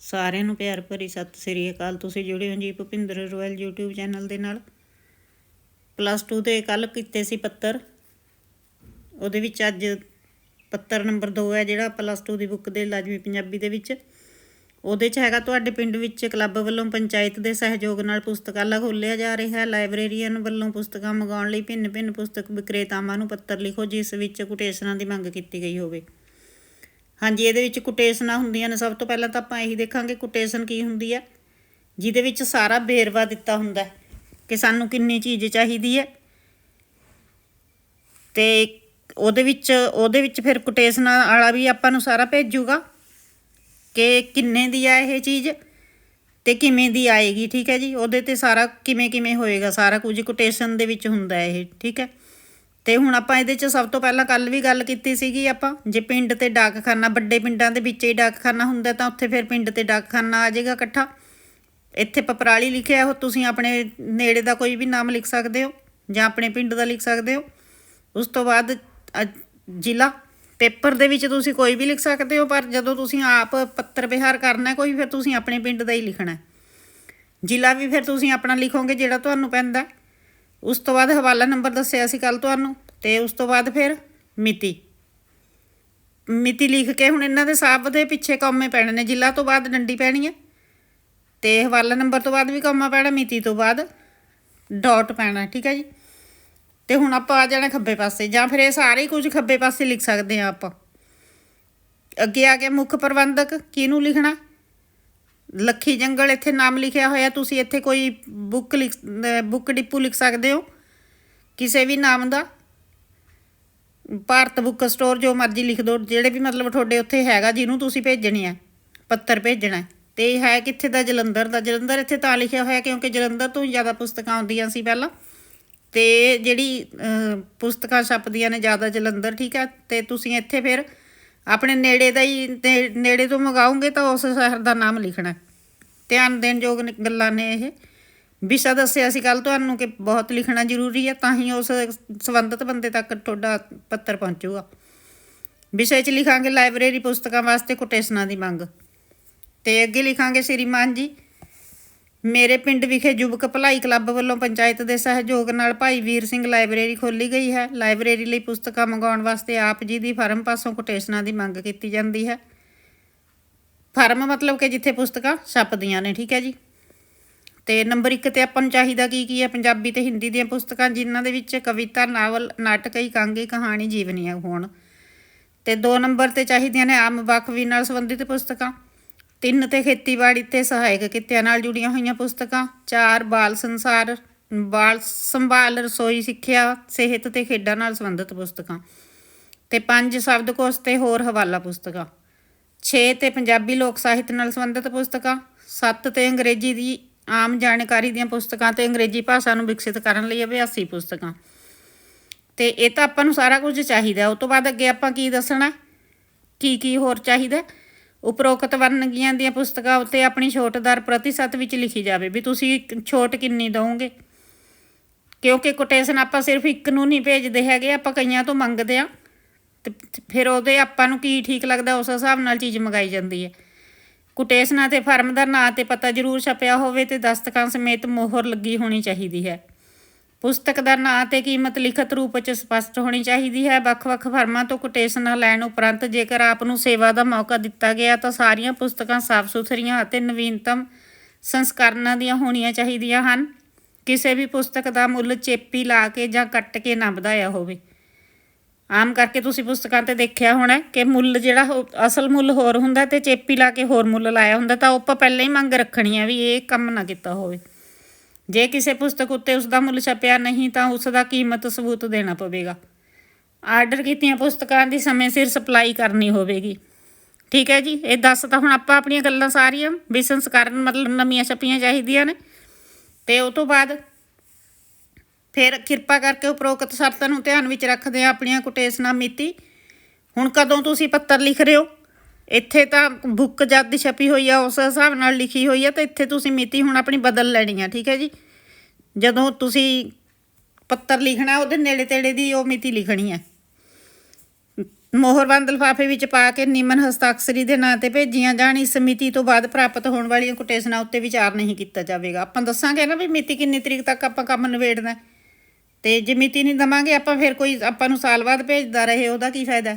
ਸਾਰਿਆਂ ਨੂੰ ਪਿਆਰ ਭਰੀ ਸਤਿ ਸ੍ਰੀ ਅਕਾਲ। ਤੁਸੀਂ ਜੁੜੇ ਹੋ ਜੀ ਭੁਪਿੰਦਰ ਰੋਇਲ YouTube ਚੈਨਲ ਦੇ ਨਾਲ। ਪਲੱਸ 2 ਦੇ ਕੱਲ ਕੀਤੇ ਸੀ ਪੱਤਰ। ਉਹਦੇ ਵਿੱਚ ਅੱਜ ਪੱਤਰ ਨੰਬਰ 2 ਹੈ ਜਿਹੜਾ ਪਲੱਸ 2 ਦੀ ਬੁੱਕ ਦੇ ਲਾਜ਼ਮੀ ਪੰਜਾਬੀ ਦੇ ਵਿੱਚ। ਉਹਦੇ 'ਚ ਹੈਗਾ ਤੁਹਾਡੇ ਪਿੰਡ ਵਿੱਚ ਕਲੱਬ ਵੱਲੋਂ ਪੰਚਾਇਤ ਦੇ ਸਹਿਯੋਗ ਨਾਲ ਪੁਸਤਕਾਲਾ ਖੋਲ੍ਹਿਆ ਜਾ ਰਿਹਾ ਹੈ। ਲਾਇਬ੍ਰੇਰੀਅਨ ਵੱਲੋਂ ਪੁਸਤਕਾਂ ਮੰਗਾਉਣ ਲਈ ਭਿੰਨ-ਭਿੰਨ ਪੁਸਤਕ ਵਿਕਰੇਤਾਵਾਂ ਨੂੰ ਪੱਤਰ ਲਿਖੋ, ਜਿਸ ਵਿੱਚ ਕੋਟੇਸ਼ਨਾਂ ਦੀ ਮੰਗ ਕੀਤੀ ਗਈ ਹੋਵੇ। ਹਾਂਜੀ, ਇਹਦੇ ਵਿੱਚ ਕੋਟੇਸ਼ਨਾਂ ਹੁੰਦੀਆਂ ਨੇ। ਸਭ ਤੋਂ ਪਹਿਲਾਂ ਤਾਂ ਆਪਾਂ ਇਹੀ ਦੇਖਾਂਗੇ ਕੋਟੇਸ਼ਨ ਕੀ ਹੁੰਦੀ ਹੈ। ਜਿਹਦੇ ਵਿੱਚ ਸਾਰਾ ਵੇਰਵਾ ਦਿੱਤਾ ਹੁੰਦਾ ਕਿ ਸਾਨੂੰ ਕਿੰਨੀ ਚੀਜ਼ ਚਾਹੀਦੀ ਹੈ। ਤੇ ਉਹਦੇ ਵਿੱਚ ਉਹਦੇ ਵਿੱਚ ਫਿਰ ਕੋਟੇਸ਼ਨਾਂ ਵਾਲਾ ਵੀ ਆਪਾਂ ਨੂੰ ਸਾਰਾ ਭੇਜੂਗਾ ਕਿ ਕਿੰਨੇ ਦੀ ਆ ਇਹ ਚੀਜ਼ ਤੇ ਕਿਵੇਂ ਦੀ ਆਏਗੀ, ਠੀਕ ਹੈ ਜੀ? ਉਹਦੇ ਤੇ ਸਾਰਾ ਕਿਵੇਂ ਕਿਵੇਂ ਹੋਏਗਾ? ਸਾਰਾ ਕੁਝ ਕੋਟੇਸ਼ਨ ਦੇ ਵਿੱਚ ਹੁੰਦਾ ਇਹ, ਠੀਕ ਹੈ? ਤੇ ਹੁਣ ਆਪਾਂ ਇਹਦੇ 'ਚ ਸਭ ਤੋਂ ਪਹਿਲਾਂ ਕੱਲ ਵੀ ਗੱਲ ਕੀਤੀ ਸੀਗੀ ਆਪਾਂ, ਜੇ ਪਿੰਡ ਤੇ ਡਾਕਖਾਨਾ, ਵੱਡੇ ਪਿੰਡਾਂ ਦੇ ਵਿੱਚ ਹੀ ਡਾਕਖਾਨਾ ਹੁੰਦਾ ਤਾਂ ਉੱਥੇ ਫਿਰ ਪਿੰਡ ਤੇ ਡਾਕਖਾਨਾ ਆ ਜਾਏਗਾ ਇਕੱਠਾ। ਇੱਥੇ ਪਪਰਾਲੀ ਲਿਖਿਆ ਉਹ ਤੁਸੀਂ ਆਪਣੇ ਨੇੜੇ ਦਾ ਕੋਈ ਵੀ ਨਾਮ ਲਿਖ ਸਕਦੇ ਹੋ ਜਾਂ ਆਪਣੇ ਪਿੰਡ ਦਾ ਲਿਖ ਸਕਦੇ ਹੋ। ਉਸ ਤੋਂ ਬਾਅਦ ਜ਼ਿਲ੍ਹਾ, ਪੇਪਰ ਦੇ ਵਿੱਚ ਤੁਸੀਂ ਕੋਈ ਵੀ ਲਿਖ ਸਕਦੇ ਹੋ, ਪਰ ਜਦੋਂ ਤੁਸੀਂ ਆਪ ਪੱਤਰ ਵਿਹਾਰ ਕਰਨਾ ਕੋਈ, ਫਿਰ ਤੁਸੀਂ ਆਪਣੇ ਪਿੰਡ ਦਾ ਹੀ ਲਿਖਣਾ ਜ਼ਿਲ੍ਹਾ ਵੀ ਫਿਰ ਤੁਸੀਂ ਆਪਣਾ ਲਿਖੋਗੇ ਜਿਹੜਾ ਤੁਹਾਨੂੰ ਪੈਂਦਾ ਉਸ ਤੋਂ ਬਾਅਦ ਹਵਾਲਾ ਨੰਬਰ ਦੱਸਿਆ ਸੀ ਕੱਲ ਤੁਹਾਨੂੰ ਤੇ ਉਸ ਤੋਂ ਬਾਅਦ ਫਿਰ ਮਿਤੀ। ਮਿਤੀ ਲਿਖ ਕੇ ਹੁਣ ਇਹਨਾਂ ਦੇ ਸਭ ਦੇ ਪਿੱਛੇ ਕੌਮੇ ਪੈਣੇ ਨੇ। ਜ਼ਿਲ੍ਹਾ ਤੋਂ ਬਾਅਦ ਡੰਡੀ ਪੈਣੀ ਹੈ ਤੇ ਹਵਾਲਾ ਨੰਬਰ ਤੋਂ ਬਾਅਦ ਵੀ ਕੌਮਾ ਪੈਣਾ, ਮਿਤੀ ਤੋਂ ਬਾਅਦ ਡਾਟ ਪੈਣਾ, ਠੀਕ ਹੈ ਜੀ? ਤੇ ਹੁਣ ਆਪਾਂ ਆ ਜਾਣਾ ਖੱਬੇ ਪਾਸੇ, ਜਾਂ ਫਿਰ ਇਹ ਸਾਰੇ ਹੀ ਕੁਝ ਖੱਬੇ ਪਾਸੇ ਲਿਖ ਸਕਦੇ ਆ ਆਪਾਂ। ਅੱਗੇ ਆ ਗਿਆ ਮੁੱਖ ਪ੍ਰਬੰਧਕ, ਕਿਹਨੂੰ ਲਿਖਣਾ? ਲੱਖੀ ਜੰਗਲ, ਇੱਥੇ ਨਾਮ ਲਿਖਿਆ ਹੋਇਆ, ਤੁਸੀਂ ਇੱਥੇ ਕੋਈ ਬੁੱਕ ਲਿਖ ਬੁੱਕ ਡਿਪੂ ਲਿਖ ਸਕਦੇ ਹੋ। ਕਿਸੇ ਵੀ ਨਾਮ ਦਾ। ਭਾਰਤ ਬੁੱਕ ਸਟੋਰ ਜੋ ਮਰਜ਼ੀ ਲਿਖ ਦਿਓ, ਜਿਹੜੇ ਵੀ ਮਤਲਬ ਤੁਹਾਡੇ ਉੱਥੇ ਹੈਗਾ, ਜਿਹਨੂੰ ਤੁਸੀਂ ਭੇਜਣੀ ਹੈ ਪੱਤਰ ਭੇਜਣਾ ਹੈ। ਤੇ ਇਹ ਹੈ ਕਿੱਥੇ ਦਾ ਜਲੰਧਰ ਦਾ, ਜਲੰਧਰ ਇੱਥੇ ਤਾਂ ਲਿਖਿਆ ਹੋਇਆ ਕਿਉਂਕਿ ਜਲੰਧਰ ਤੋਂ ਹੀ ਜ਼ਿਆਦਾ ਪੁਸਤਕਾਂ ਆਉਂਦੀਆਂ ਸੀ ਪਹਿਲਾਂ। ਤੇ ਜਿਹੜੀ ਪੁਸਤਕਾਂ ਛਪਦੀਆਂ ਨੇ ਜ਼ਿਆਦਾ ਜਲੰਧਰ, ਠੀਕ ਹੈ? ਤੇ ਤੁਸੀਂ ਇੱਥੇ ਫਿਰ ਆਪਣੇ ਨੇੜੇ ਦਾ ਹੀ ਨੇੜੇ ਤੋਂ ਮੰਗਾਓਗੇ ਤਾਂ ਉਸ ਸ਼ਹਿਰ ਦਾ ਨਾਮ ਲਿਖਣਾ ਧਿਆਨ ਦੇਣ ਯੋਗ ਗੱਲਾਂ ਨੇ ਇਹ। ਵਿਸ਼ਾ ਦੱਸਿਆ ਸੀ ਕੱਲ ਤੁਹਾਨੂੰ ਕਿ ਬਹੁਤ ਲਿਖਣਾ ਜ਼ਰੂਰੀ ਹੈ ਤਾਂ ਹੀ ਉਸ ਸੰਬੰਧਿਤ ਬੰਦੇ ਤੱਕ ਤੁਹਾਡਾ ਪੱਤਰ ਪਹੁੰਚੂਗਾ। ਵਿਸ਼ੇ 'ਚ ਲਿਖਾਂਗੇ ਲਾਇਬ੍ਰੇਰੀ ਪੁਸਤਕਾਂ ਵਾਸਤੇ ਕੋਟੇਸ਼ਨਾਂ ਦੀ ਮੰਗ। ਤੇ ਅੱਗੇ ਲਿਖਾਂਗੇ ਸ਼੍ਰੀਮਾਨ ਜੀ, ਮੇਰੇ ਪਿੰਡ ਵਿਖੇ ਯੁਵਕ ਭਲਾਈ ਕਲੱਬ ਵੱਲੋਂ ਪੰਚਾਇਤ ਦੇ ਸਹਿਯੋਗ ਨਾਲ ਭਾਈ ਵੀਰ ਸਿੰਘ ਲਾਇਬ੍ਰੇਰੀ ਖੋਲੀ ਗਈ ਹੈ। ਲਾਇਬ੍ਰੇਰੀ ਲਈ ਪੁਸਤਕਾਂ ਮੰਗਾਉਣ ਵਾਸਤੇ ਆਪ ਜੀ ਦੀ ਫਰਮ ਪਾਸੋਂ ਕੋਟੇਸ਼ਨਾਂ ਦੀ ਮੰਗ ਕੀਤੀ ਜਾਂਦੀ ਹੈ। ਫਰਮ ਮਤਲਬ ਕਿ ਜਿੱਥੇ ਪੁਸਤਕਾਂ ਛਪਦੀਆਂ ਨੇ, ਠੀਕ ਹੈ ਜੀ? ਤੇ ਨੰਬਰ 1 ਤੇ ਆਪਾਂ ਨੂੰ ਚਾਹੀਦਾ ਕੀ ਕੀ ਹੈ? ਪੰਜਾਬੀ ਤੇ ਹਿੰਦੀ ਦੀਆਂ ਪੁਸਤਕਾਂ ਜਿਨ੍ਹਾਂ ਦੇ ਵਿੱਚ ਕਵਿਤਾ, ਨਾਵਲ, ਨਾਟਕ, ਇਕਾਂਗੀ, ਕਹਾਣੀ ਜੀਵਨੀਆਂ ਹੋਣ। ਤੇ 2 ਨੰਬਰ ਤੇ ਚਾਹੀਦੀਆਂ ਨੇ ਆਮ ਵਕਫੀ ਨਾਲ ਸੰਬੰਧਿਤ ਪੁਸਤਕਾਂ। ਤਿੰਨ ਤੇ ਖੇਤੀਬਾੜੀ ਤੇ ਸਹਾਇਕ ਕਿੱਤਿਆਂ ਨਾਲ ਜੁੜੀਆਂ ਹੋਈਆਂ ਪੁਸਤਕਾਂ। ਚਾਰ, ਬਾਲ ਸੰਸਾਰ, ਬਾਲ ਸੰਭਾਲ, ਰਸੋਈ, ਸਿੱਖਿਆ, ਸਿਹਤ ਤੇ ਖੇਡਾਂ ਨਾਲ ਸੰਬੰਧਿਤ ਪੁਸਤਕਾਂ। ਤੇ ਪੰਜ, ਸ਼ਬਦਕੋਸ਼ ਤੇ ਹੋਰ ਹਵਾਲਾ ਪੁਸਤਕਾਂ। 6 ਤੇ ਪੰਜਾਬੀ ਲੋਕ ਸਾਹਿਤ ਨਾਲ ਸੰਬੰਧਿਤ ਪੁਸਤਕਾਂ। 7 ਤੇ ਅੰਗਰੇਜ਼ੀ ਦੀ ਆਮ ਜਾਣਕਾਰੀ ਦੀਆਂ ਪੁਸਤਕਾਂ ਤੇ ਅੰਗਰੇਜ਼ੀ ਭਾਸ਼ਾ ਨੂੰ ਵਿਕਸਿਤ ਕਰਨ ਲਈ ਅਭਿਆਸੀ ਪੁਸਤਕਾਂ। ਤੇ ਇਹ ਤਾਂ ਆਪਾਂ ਨੂੰ ਸਾਰਾ ਕੁਝ ਚਾਹੀਦਾ। ਉਸ ਤੋਂ ਬਾਅਦ ਅੱਗੇ ਆਪਾਂ ਕੀ ਦੱਸਣਾ? ਕੀ ਕੀ ਹੋਰ ਚਾਹੀਦਾ? ਉਪਰੋਕਤ ਵਰਨਗੀਆਂ ਦੀਆਂ ਪੁਸਤਕਾਂ ਉੱਤੇ ਆਪਣੀ ਛੋਟਦਾਰ ਪ੍ਰਤੀਸ਼ਤ ਵਿੱਚ ਲਿਖੀ ਜਾਵੇ ਵੀ ਤੁਸੀਂ ਛੋਟ ਕਿੰਨੀ ਦਵੋਗੇ। ਕਿਉਂਕਿ ਕੋਟੇਸ਼ਨ ਆਪਾਂ ਸਿਰਫ ਇੱਕ ਨੂੰ ਨਹੀਂ ਭੇਜਦੇ ਹੈਗੇ, ਆਪਾਂ ਕਈਆਂ ਤੋਂ ਮੰਗਦੇ ਆ ਤੇ ਫਿਰ ਉਹਦੇ ਆਪਾਂ ਨੂੰ ਕੀ ਠੀਕ ਲੱਗਦਾ, ਉਸ ਹਿਸਾਬ ਨਾਲ ਚੀਜ਼ ਮੰਗਾਈ ਜਾਂਦੀ ਹੈ। ਕੋਟੇਸ਼ਨਾਂ ਤੇ ਫਰਮ ਦਾ ਨਾਂ ਤੇ ਪਤਾ ਜ਼ਰੂਰ ਛਪਿਆ ਹੋਵੇ ਤੇ ਦਸਤਕਾਂ ਸਮੇਤ ਮੋਹਰ ਲੱਗੀ ਹੋਣੀ ਚਾਹੀਦੀ ਹੈ। ਪੁਸਤਕ ਦਾ ਨਾਂ ਤੇ ਕੀਮਤ ਲਿਖਤ ਰੂਪ ਵਿੱਚ ਸਪਸ਼ਟ ਹੋਣੀ ਚਾਹੀਦੀ ਹੈ। ਵੱਖ-ਵੱਖ ਫਰਮਾਂ ਤੋਂ ਕੋਟੇਸ਼ਨਾਂ ਲੈਣ ਉਪਰੰਤ ਜੇਕਰ ਆਪ ਨੂੰ ਸੇਵਾ ਦਾ ਮੌਕਾ ਦਿੱਤਾ ਗਿਆ ਤਾਂ ਸਾਰੀਆਂ ਪੁਸਤਕਾਂ ਸਾਫ਼ ਸੁਥਰੀਆਂ ਅਤੇ ਨਵੀਨਤਮ ਸੰਸਕਰਨਾਂ ਦੀਆਂ ਹੋਣੀਆਂ ਚਾਹੀਦੀਆਂ ਹਨ। ਕਿਸੇ ਵੀ ਪੁਸਤਕ ਦਾ ਮੁੱਲ ਚੇਪੀ ਲਾ ਕੇ ਜਾਂ ਕੱਟ ਕੇ ਨਾ ਵਧਾਇਆ ਹੋਵੇ। ਆਮ ਕਰਕੇ ਤੁਸੀਂ ਪੁਸਤਕਾਂ ਤੇ ਦੇਖਿਆ ਹੋਣਾ ਕਿ ਮੁੱਲ ਜਿਹੜਾ ਉਹ ਅਸਲ ਮੁੱਲ ਹੋਰ ਹੁੰਦਾ ਤੇ ਚੇਪੀ ਲਾ ਕੇ ਹੋਰ ਮੁੱਲ ਲਾਇਆ ਹੁੰਦਾ ਤਾਂ ਉਹ ਆਪਾਂ ਪਹਿਲਾਂ ਹੀ ਮੰਗ ਰੱਖਣੀ ਆ ਵੀ ਇਹ ਕੰਮ ਨਾ ਕੀਤਾ ਹੋਵੇ। ਜੇ ਕਿਸੇ ਪੁਸਤਕ ਉੱਤੇ ਉਸ ਦਾ ਮੁੱਲ ਛਪਿਆ ਨਹੀਂ ਤਾਂ ਉਸ ਦਾ ਕੀਮਤ ਸਬੂਤ ਦੇਣਾ ਪਵੇਗਾ। ਆਰਡਰ ਕੀਤੀਆਂ ਪੁਸਤਕਾਂ ਦੀ ਸਮੇਂ ਸਿਰ ਸਪਲਾਈ ਕਰਨੀ ਹੋਵੇਗੀ। ਠੀਕ ਹੈ ਜੀ, ਇਹ ਦੱਸ ਤਾਂ ਹੁਣ ਆਪਾਂ ਆਪਣੀਆਂ ਗੱਲਾਂ ਸਾਰੀਆਂ ਵੀ ਸੰਸਕਰਨ ਮਤਲਬ ਨਵੀਆਂ ਛਪੀਆਂ ਚਾਹੀਦੀਆਂ ਨੇ। ਤੇ ਉਹ ਤੋਂ ਬਾਅਦ ਫਿਰ ਕਿਰਪਾ ਕਰਕੇ ਉਪਰੋਕਤ ਸ਼ਰਤਾਂ ਨੂੰ ਧਿਆਨ ਵਿੱਚ ਰੱਖਦੇ ਆ ਆਪਣੀਆਂ ਕੋਟੇਸ਼ਨਾਂ ਮਿਤੀ। ਹੁਣ ਕਦੋਂ ਤੁਸੀਂ ਪੱਤਰ ਲਿਖ ਰਹੇ ਹੋ? ਇੱਥੇ ਤਾਂ ਬੁੱਕ ਜਦ ਦੀ ਛਪੀ ਹੋਈ ਆ, ਉਸ ਹਿਸਾਬ ਨਾਲ ਲਿਖੀ ਹੋਈ ਆ, ਤਾਂ ਇੱਥੇ ਤੁਸੀਂ ਮਿਤੀ ਹੁਣ ਆਪਣੀ ਬਦਲ ਲੈਣੀ ਆ, ਠੀਕ ਹੈ ਜੀ? ਜਦੋਂ ਤੁਸੀਂ ਪੱਤਰ ਲਿਖਣਾ, ਉਹਦੇ ਨੇੜੇ ਤੇੜੇ ਦੀ ਉਹ ਮਿਤੀ ਲਿਖਣੀ ਹੈ ਮੋਹਰਬੰਦ ਲਿਫਾਫੇ ਵਿੱਚ ਪਾ ਕੇ ਨਿਮਨ ਹਸਤਾਖਰੀ ਦੇ ਨਾਂ ਤੇ ਭੇਜੀਆਂ ਜਾਣ, ਇਸ ਮਿਤੀ ਤੋਂ ਬਾਅਦ ਪ੍ਰਾਪਤ ਹੋਣ ਵਾਲੀਆਂ ਕੋਟੇਸ਼ਨਾਂ ਉੱਤੇ ਵਿਚਾਰ ਨਹੀਂ ਕੀਤਾ ਜਾਵੇਗਾ। ਆਪਾਂ ਦੱਸਾਂਗੇ ਨਾ ਵੀ ਮਿਤੀ ਕਿੰਨੀ ਤਰੀਕ ਤੱਕ ਆਪਾਂ ਕੰਮ ਨਿਬੇੜਨਾ ਹੈ। ਤੇ ਜੇ ਮਿਤੀ ਨਹੀਂ ਦਵਾਂਗੇ, ਆਪਾਂ ਫਿਰ ਕੋਈ, ਆਪਾਂ ਨੂੰ ਸਾਲ ਬਾਅਦ ਭੇਜਦਾ ਰਹੇ, ਉਹਦਾ ਕੀ ਫਾਇਦਾ?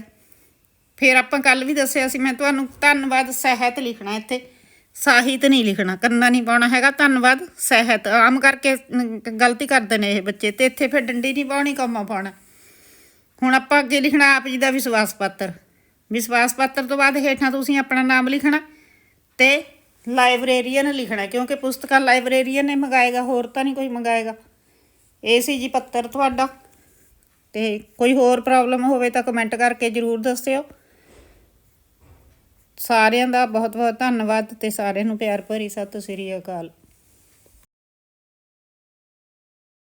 ਫਿਰ ਆਪਾਂ ਕੱਲ ਵੀ ਦੱਸਿਆ ਸੀ, ਮੈਂ ਤੁਹਾਨੂੰ ਧੰਨਵਾਦ, ਸਹਿਤ ਲਿਖਣਾ ਇੱਥੇ। ਸਾਹਿਤ ਨਹੀਂ ਲਿਖਣਾ, ਕੰਨਾ ਨਹੀਂ ਪਾਉਣਾ ਹੈਗਾ, ਧੰਨਵਾਦ, ਸਹਿਤ। ਆਮ ਕਰਕੇ ਗਲਤੀ ਕਰਦੇ ਨੇ ਇਹ ਬੱਚੇ, ਤੇ ਇੱਥੇ ਫਿਰ ਡੰਡੀ ਨਹੀਂ ਪਾਉਣੀ, ਕੰਮਾ ਪਾਉਣਾ। ਹੁਣ ਆਪਾਂ ਅੱਗੇ ਲਿਖਣਾ ਆਪ ਜੀ ਦਾ ਵਿਸ਼ਵਾਸ ਪੱਤਰ। ਵਿਸ਼ਵਾਸ ਪੱਤਰ ਤੋਂ ਬਾਅਦ ਹੇਠਾਂ ਤੁਸੀਂ ਆਪਣਾ ਨਾਮ ਲਿਖਣਾ ਤੇ ਲਾਇਬ੍ਰੇਰੀਅਨ ਲਿਖਣਾ, ਕਿਉਂਕਿ ਪੁਸਤਕਾਂ ਲਾਇਬ੍ਰੇਰੀਅਨ ਨੇ ਮੰਗਾਏਗਾ, ਹੋਰ ਤਾਂ ਨਹੀਂ ਕੋਈ ਮੰਗਾਏਗਾ। ਇਹ ਸੀ ਜੀ ਪੱਤਰ ਤੁਹਾਡਾ। ਤੇ ਕੋਈ ਹੋਰ ਪ੍ਰੋਬਲਮ ਹੋਵੇ ਤਾਂ ਕਮੈਂਟ ਕਰਕੇ ਜਰੂਰ ਦੱਸਿਓ। ਸਾਰਿਆਂ ਦਾ ਬਹੁਤ ਬਹੁਤ ਧੰਨਵਾਦ ਤੇ ਸਾਰਿਆਂ ਨੂੰ ਪਿਆਰ ਭਰੀ ਸਤਿ ਸ੍ਰੀ ਅਕਾਲ।